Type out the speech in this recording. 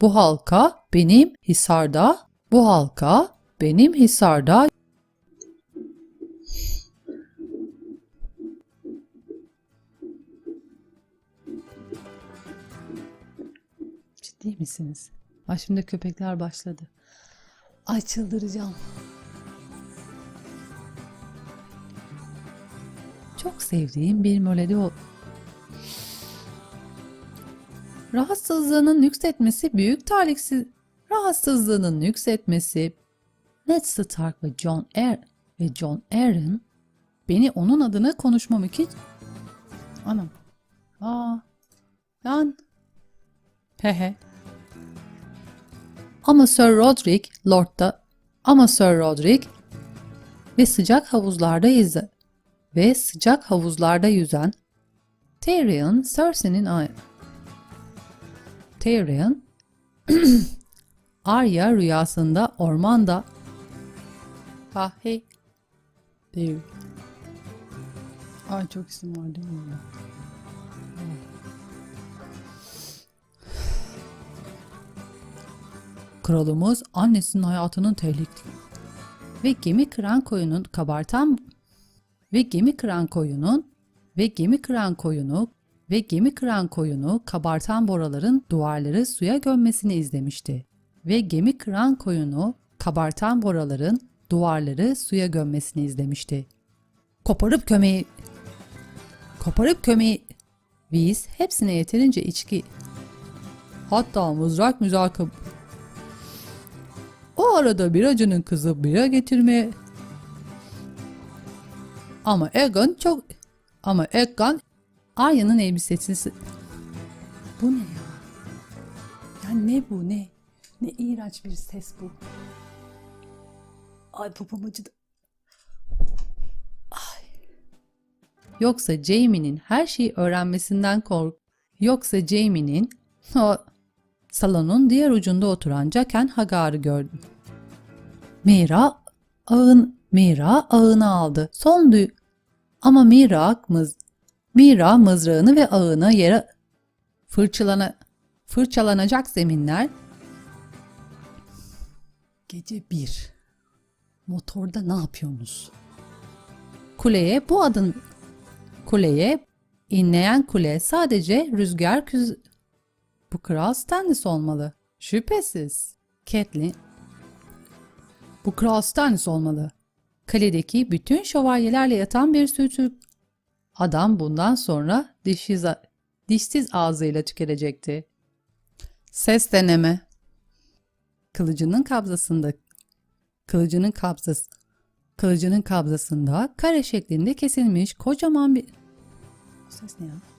Bu halka benim Hisar'da, bu halka benim Hisar'da Ciddi misiniz? Ay şimdi köpekler başladı. Ay çıldıracağım. Çok sevdiğim bir melodi o. Rahatsızlığının yükseltmesi büyük talihsiz. Rahatsızlığının yükseltmesi Ned Stark ve John Er ve John Aaron beni onun adına konuşmam için Anam. Aa. Lan. Hehe. Ama Sir Roderick Lord'da ama Sir Roderick ve sıcak havuzlarda yüzen ve sıcak havuzlarda yüzen Tyrion Cersei'nin Tyrion Arya rüyasında ormanda hey değil. Ay çok isim var değil mi? orada? Kralımız annesinin hayatının tehlikeli ve gemi kıran koyunun kabartan ve gemi kıran koyunun ve gemi kıran koyunu ve gemi kıran koyunu kabartan boraların duvarları suya gömmesini izlemişti. Ve gemi kıran koyunu kabartan boraların duvarları suya gömmesini izlemişti. Koparıp kömeği koparıp kömeği biz hepsine yeterince içki hatta mızrak müzakı o arada biracının kızı bira getirmeye ama Egan çok ama Egan Arya'nın elbisesi bu ne ya? Ya ne bu ne? Ne iğrenç bir ses bu. Ay babam acıdı. Ay. Yoksa Jamie'nin her şeyi öğrenmesinden kork. Yoksa Jamie'nin o salonun diğer ucunda oturan Jaken Hagar'ı gördüm. Mira ağın Mira ağını aldı. Son dü ama Mira mız Mira mızrağını ve ağını yere fırçalana fırçalanacak zeminler Gece bir. Motorda ne yapıyorsunuz? Kuleye bu adın kuleye inleyen kule sadece rüzgar küz bu Kral Stannis olmalı. Şüphesiz. Catelyn bu Kral Stannis olmalı. Kaledeki bütün şövalyelerle yatan bir sürü adam bundan sonra dişsiz, dişsiz ağzıyla tükürecekti. Ses deneme. Kılıcının kabzasında kılıcının kabzası kılıcının kabzasında kare şeklinde kesilmiş kocaman bir ses ne ya?